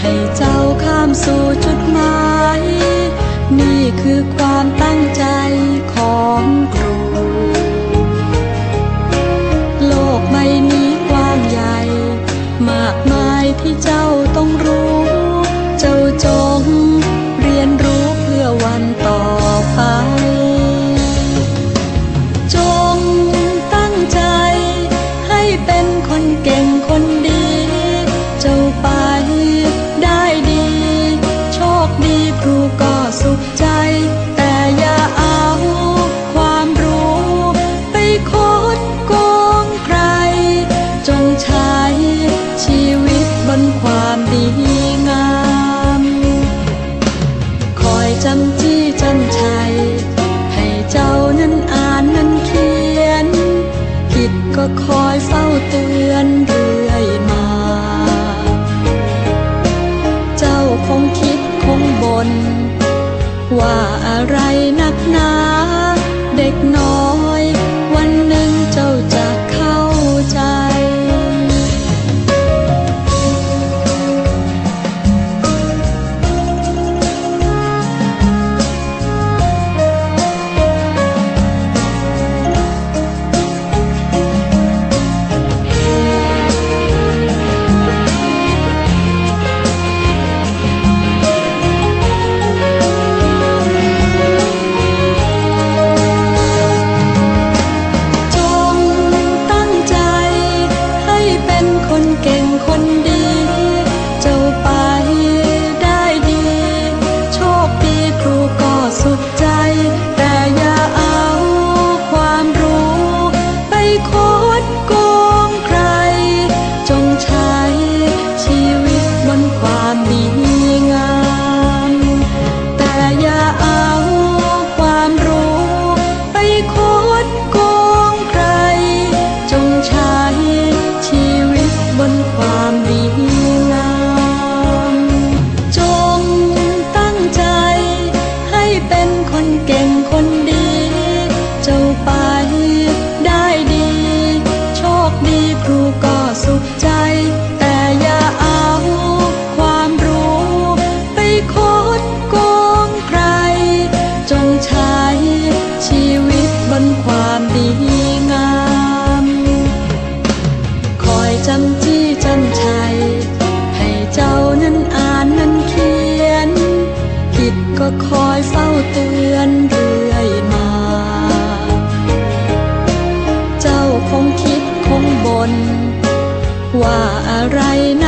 ให้เจ้าข้ามสู่จุดหมาย นี่คือความตั้งใจของครู โลกใบนี้กว้างใหญ่ มากมายที่เจ้า คอยเฝ้าเตือน ว่าอะไรนะ